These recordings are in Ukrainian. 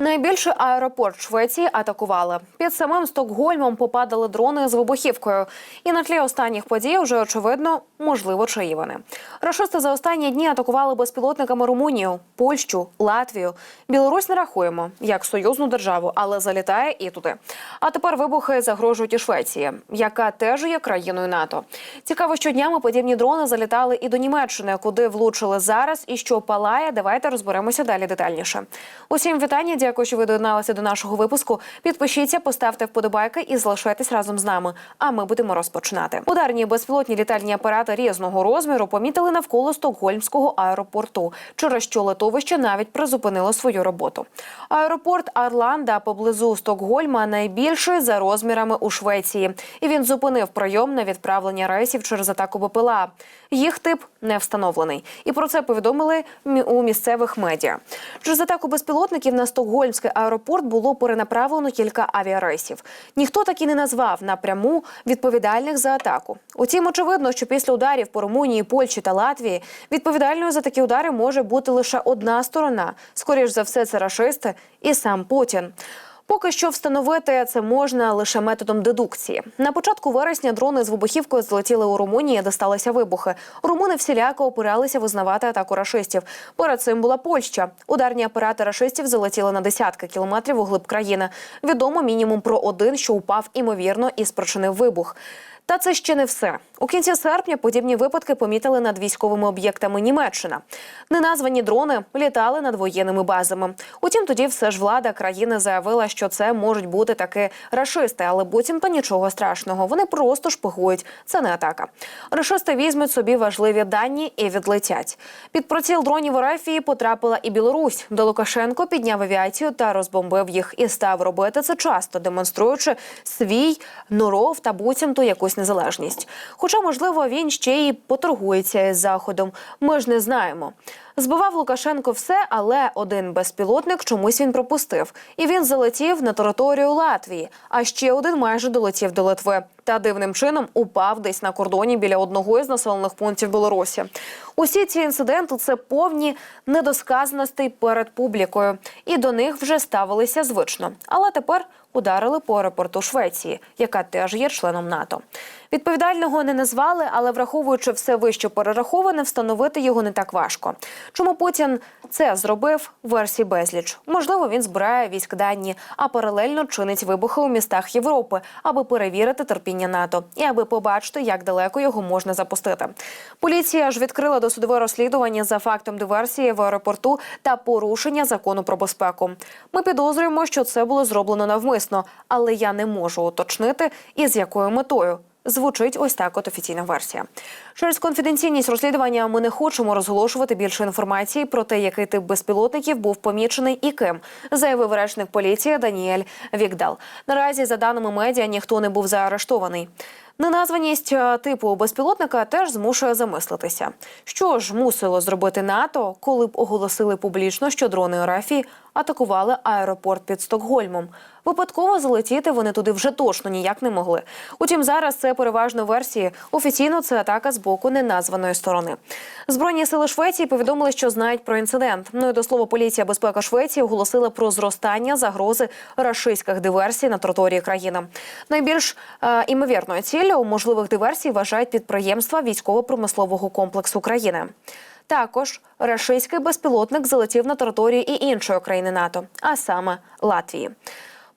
Найбільший аеропорт Швеції атакували. Під самим Стокгольмом попадали дрони з вибухівкою. І на тлі останніх подій вже очевидно, можливо, чиї вони. Рашисти за останні дні атакували безпілотниками Румунію, Польщу, Латвію. Білорусь не рахуємо як союзну державу, але залітає і туди. А тепер вибухи загрожують і Швеції, яка теж є країною НАТО. Цікаво, що днями подібні дрони залітали і до Німеччини, куди влучили зараз і що палає. Давайте розберемося далі детальніше. Усім вітання. Дякую, що ви доєдналися до нашого випуску. Підпишіться, поставте вподобайки і залишайтесь разом з нами. А ми будемо розпочинати. Ударні безпілотні літальні апарати різного розміру помітили навколо стокгольмського аеропорту, через що литовище навіть призупинило свою роботу. Аеропорт Арланда поблизу Стокгольма найбільший за розмірами у Швеції, і він зупинив прийом на відправлення рейсів через атаку БПЛА. Їх тип не встановлений, і про це повідомили у місцевих медіа. Через атаку безпілотників на Стокгольмський аеропорт було перенаправлено кілька авіарейсів. Ніхто так і не назвав напряму відповідальних за атаку. Утім, очевидно, що після ударів по Румунії, Польщі та Латвії відповідальною за такі удари може бути лише одна сторона. Скоріш за все, це рашисти і сам Путін. Поки що встановити це можна лише методом дедукції. На початку вересня дрони з вибухівкою злетіли у Румунії, де сталися вибухи. Румуни всіляко опиралися визнавати атаку рашистів. Перед цим була Польща. Ударні апарати рашистів залетіли на десятки кілометрів у глиб країни. Відомо мінімум про один, що упав імовірно і спричинив вибух. Та це ще не все. У кінці серпня подібні випадки помітили над військовими об'єктами Німеччина. Неназвані дрони літали над воєнними базами. Утім, тоді все ж влада країни заявила, що це можуть бути таки рашисти, але буцімто нічого страшного. Вони просто шпигують. Це не атака. Рашисти візьмуть собі важливі дані і відлетять. Під приціл дронів РФ потрапила і Білорусь, де Лукашенко підняв авіацію та розбомбив їх і став робити це часто, демонструючи свій норов та буцімто якусь незалежність. Хоча, можливо, він ще й поторгується із заходом. Ми ж не знаємо. Збивав Лукашенко все, але один безпілотник чомусь він пропустив, і він залетів на територію Латвії. А ще один майже долетів до Литви. Та дивним чином упав десь на кордоні біля одного із населених пунктів Білорусі. Усі ці інциденти це повні недосказаностей перед публікою, і до них вже ставилися звично. Але тепер ударили по аеропорту Швеції, яка теж є членом НАТО. Відповідального не назвали, але враховуючи все вище перераховане, встановити його не так важко. Чому Путін це зробив? Версій безліч. Можливо, він збирає військ дані, а паралельно чинить вибухи у містах Європи, аби перевірити терпіння НАТО і аби побачити, як далеко його можна запустити. Поліція ж відкрила досудове розслідування за фактом диверсії в аеропорту та порушення закону про безпеку. Ми підозрюємо, що це було зроблено навмисно, але я не можу уточнити, із якою метою. Звучить ось так от офіційна версія. Через конфіденційність розслідування ми не хочемо розголошувати більше інформації про те, який тип безпілотників був помічений і ким, заявив речник поліції Даніель Вікдал. Наразі, за даними медіа, ніхто не був заарештований. Неназваність е, типу безпілотника теж змушує замислитися. Що ж мусило зробити НАТО, коли б оголосили публічно, що дрони РФ атакували аеропорт під Стокгольмом? Випадково залетіти вони туди вже точно ніяк не могли. Утім, зараз це переважно версії. Офіційно це атака з боку неназваної сторони. Збройні сили Швеції повідомили, що знають про інцидент. Ну і до слова, поліція безпека Швеції оголосила про зростання загрози рашистських диверсій на території країни. Найбільш е, імовірною ціллю можливих диверсій вважають підприємства військово-промислового комплексу країни. Також рашистський безпілотник залетів на територію і іншої країни НАТО, а саме Латвії.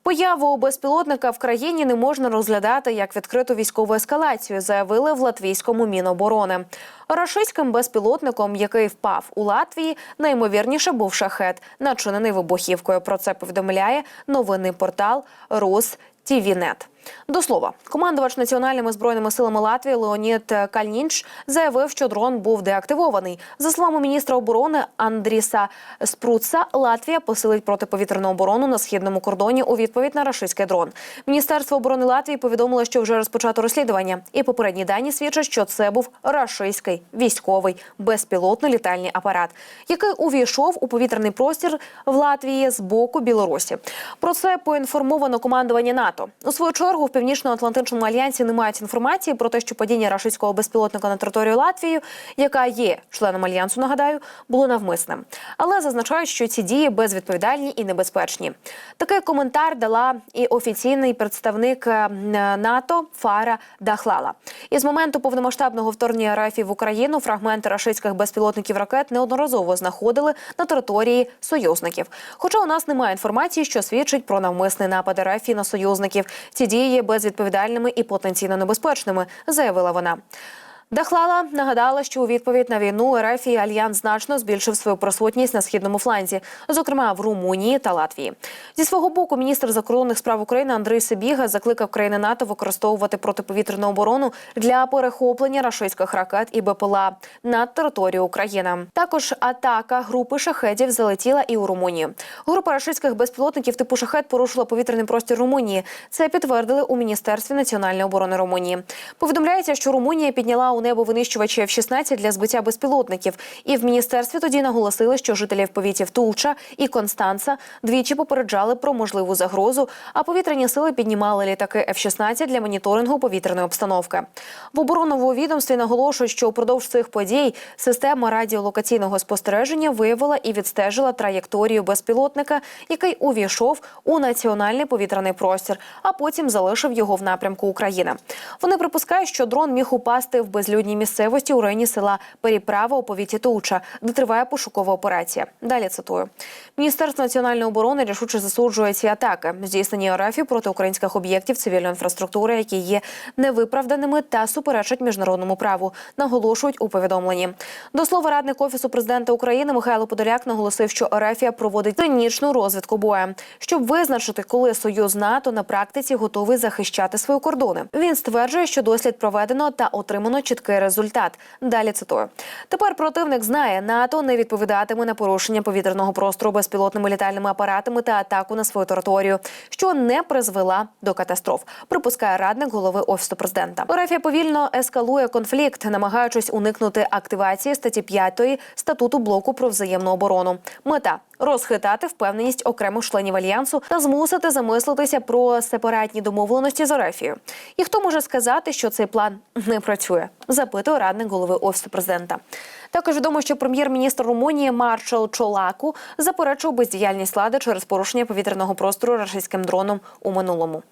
Появу безпілотника в країні не можна розглядати як відкриту військову ескалацію, заявили в латвійському міноборони. Рашистським безпілотником, який впав у Латвії, найімовірніше був шахет, начинений вибухівкою. Про це повідомляє новинний портал Рус. Тівінет. До слова, командувач національними збройними силами Латвії Леонід Кальнінч заявив, що дрон був деактивований. За словами міністра оборони Андріса Спруца, Латвія посилить протиповітряну оборону на східному кордоні у відповідь на рашистський дрон. Міністерство оборони Латвії повідомило, що вже розпочато розслідування, і попередні дані свідчать, що це був рашистський військовий безпілотний літальний апарат, який увійшов у повітряний простір в Латвії з боку Білорусі. Про це поінформовано командування НАТО. У свою чергу чергу в північно-атлантичному альянсі не мають інформації про те, що падіння рашистського безпілотника на територію Латвії, яка є членом альянсу, нагадаю, було навмисним. Але зазначають, що ці дії безвідповідальні і небезпечні. Такий коментар дала і офіційний представник е, НАТО Фара Дахлала. Із моменту повномасштабного вторгнення РФ в Україну фрагменти рашистських безпілотників ракет неодноразово знаходили на території союзників. Хоча у нас немає інформації, що свідчить про навмисний напад РФ на союзників. Ці дії є безвідповідальними і потенційно небезпечними, заявила вона. Дахлала нагадала, що у відповідь на війну РФ і альянс значно збільшив свою присутність на східному фланзі, зокрема в Румунії та Латвії. Зі свого боку, міністр закордонних справ України Андрій Сибіга закликав країни НАТО використовувати протиповітряну оборону для перехоплення рашистських ракет і БПЛА над територією України. Також атака групи шахедів залетіла і у Румунію. Група рашистських безпілотників типу шахет порушила повітряний простір Румунії. Це підтвердили у міністерстві національної оборони Румунії. Повідомляється, що Румунія підняла у небо винищувачі F-16 для збиття безпілотників. І в міністерстві тоді наголосили, що жителів повітів Тулча і Констанца двічі попереджали про можливу загрозу, а повітряні сили піднімали літаки F-16 для моніторингу повітряної обстановки. В оборонному відомстві наголошують, що упродовж цих подій система радіолокаційного спостереження виявила і відстежила траєкторію безпілотника, який увійшов у національний повітряний простір, а потім залишив його в напрямку України. Вони припускають, що дрон міг упасти в безлюдній місцевості у районі села Переправа у повіті Туча, де триває пошукова операція. Далі цитую: Міністерство національної оборони рішуче засуджує ці атаки, здійснені РФ проти українських об'єктів цивільної інфраструктури, які є невиправданими та суперечать міжнародному праву. Наголошують у повідомленні. До слова, радник офісу президента України Михайло Подоляк наголосив, що РФ проводить цинічну розвідку бою, щоб визначити, коли союз НАТО на практиці готовий захищати свої кордони. Він стверджує, що дослід проведено та отримано чіткий результат. Далі цитую: тепер противник знає, НАТО не відповідатиме на порушення повітряного простору безпілотними літальними апаратами та атаку на свою територію, що не призвела до катастроф. Припускає радник голови офісу президента. Орефія повільно ескалує конфлікт, намагаючись уникнути активації статті 5 статуту блоку про взаємну оборону. Мета розхитати впевненість окремих членів альянсу та змусити замислитися про сепаратні домовленості з Орефією. І хто може сказати, що цей план не працює? Запитує радник голови офісу президента. Також відомо, що прем'єр-міністр Румунії Маршал Чолаку заперечив бездіяльність влади через порушення повітряного простору рашистським дроном у минулому.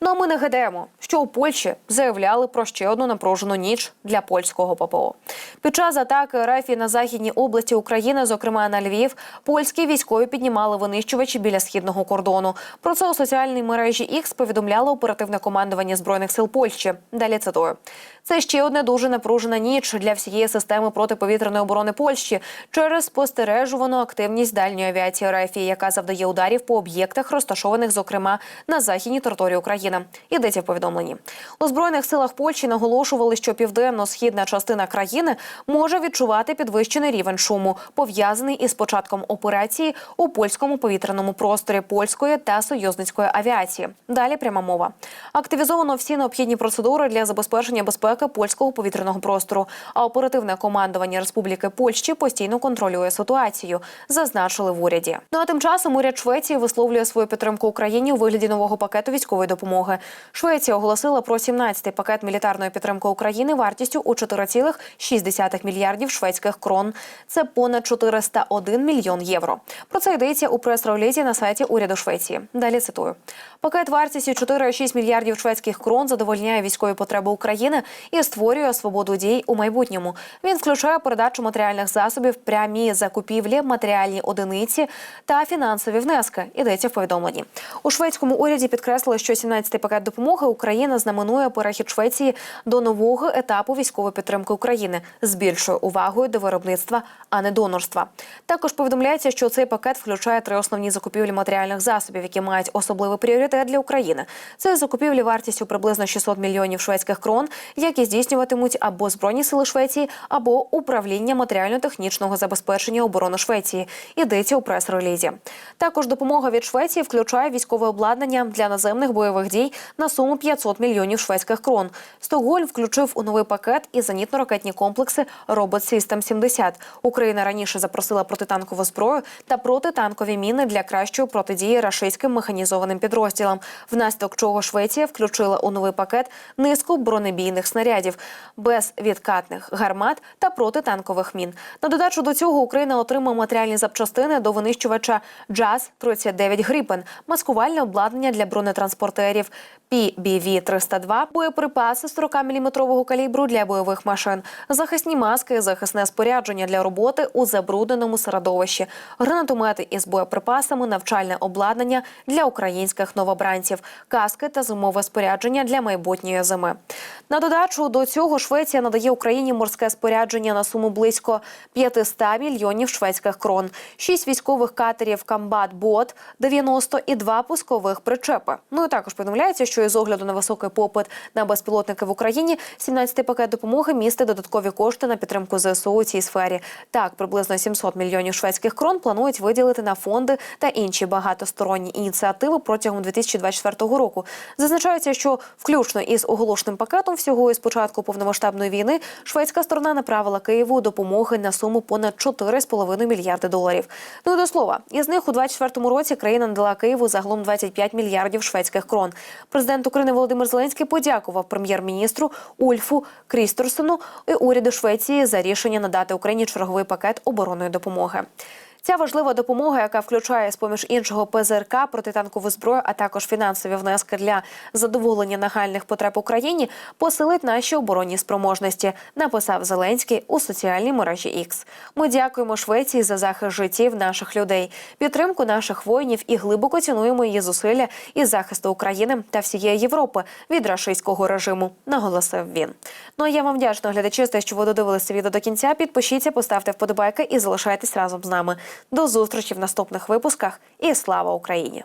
Ну а ми нагадаємо, що у Польщі заявляли про ще одну напружену ніч для польського ППО. Під час атаки РФ на західній області України, зокрема на Львів, польські військові піднімали винищувачі біля східного кордону. Про це у соціальній мережі X повідомляло оперативне командування збройних сил Польщі. Далі цитую. Це ще одна дуже напружена ніч для всієї системи протиповітряної оборони Польщі через спостережувану активність дальньої авіації РФ, яка завдає ударів по об'єктах, розташованих, зокрема, на західній території України. Йдеться в повідомленні. У збройних силах Польщі наголошували, що південно-східна частина країни може відчувати підвищений рівень шуму, пов'язаний із початком операції у польському повітряному просторі польської та союзницької авіації. Далі пряма мова. Активізовано всі необхідні процедури для забезпечення безпеки польського повітряного простору. А оперативне командування Республіки Польщі постійно контролює ситуацію, зазначили в уряді. Ну а тим часом уряд Швеції висловлює свою підтримку Україні у вигляді нового пакету військової допомоги. Швеція оголосила про 17-й пакет мілітарної підтримки України вартістю у 4,6 мільярдів шведських крон. Це понад 401 мільйон євро. Про це йдеться у прес-релізі на сайті уряду Швеції. Далі цитую: пакет вартістю 4,6 мільярдів шведських крон задовольняє військові потреби України і створює свободу дій у майбутньому. Він включає передачу матеріальних засобів, прямі закупівлі, матеріальні одиниці та фінансові внески. Ідеться в повідомленні. У шведському уряді підкреслили, що 17-й пакет допомоги Україна знаменує перехід Швеції до нового етапу військової підтримки України з більшою увагою до виробництва, а не донорства. Також повідомляється, що цей пакет включає три основні закупівлі матеріальних засобів, які мають особливий пріоритет для України. Це закупівлі вартістю приблизно 600 мільйонів шведських крон, які здійснюватимуть або збройні сили Швеції, або управління управління матеріально-технічного забезпечення оборони Швеції. Йдеться у прес-релізі. Також допомога від Швеції включає військове обладнання для наземних бойових дій на суму 500 мільйонів шведських крон. Стокгольм включив у новий пакет і зенітно-ракетні комплекси Робот System 70. Україна раніше запросила протитанкову зброю та протитанкові міни для кращої протидії рашистським механізованим підрозділам, внаслідок чого Швеція включила у новий пакет низку бронебійних снарядів, безвідкатних гармат та протитанкових мін. На додачу до цього Україна отримає матеріальні запчастини до винищувача Джаз 39 Гріпен, маскувальне обладнання для бронетранспортерів PBV-302, боєприпаси 40-мм калібру для бойових машин, захисні маски, захисне спорядження для роботи у забрудненому середовищі, гранатомети із боєприпасами, навчальне обладнання для українських новобранців, каски та зимове спорядження для майбутньої зими. На додачу до цього Швеція надає Україні морське спорядження на суму близько 500 мільйонів шведських крон, шість військових катерів Камбат Бот 90 і два пускових причепи. Ну і також повідомляється, що із огляду на високий попит на безпілотники в Україні 17-й пакет допомоги містить додаткові кошти на підтримку ЗСУ у цій сфері. Так, приблизно 700 мільйонів шведських крон планують виділити на фонди та інші багатосторонні ініціативи протягом 2024 року. Зазначається, що включно із оголошеним пакетом всього із початку повномасштабної війни шведська сторона направила Києву допомоги на суму понад 4,5 мільярди доларів. Ну до слова, із них у 2024 році країна надала Києву загалом 25 мільярдів шведських крон. Президент України Володимир Зеленський подякував прем'єр-міністру Ульфу Крісторсону і уряду Швеції за рішення надати Україні черговий пакет оборонної допомоги. Ця важлива допомога, яка включає з поміж іншого ПЗРК, протитанкову зброю, а також фінансові внески для задоволення нагальних потреб Україні, посилить наші оборонні спроможності. Написав Зеленський у соціальній мережі X. Ми дякуємо Швеції за захист життів наших людей, підтримку наших воїнів і глибоко цінуємо її зусилля із захисту України та всієї Європи від рашистського режиму. Наголосив він. Ну а я вам вдячна глядачі, за те, що ви додивилися відео до кінця. Підпишіться, поставте вподобайки і залишайтесь разом з нами. До зустрічі в наступних випусках. І слава Україні!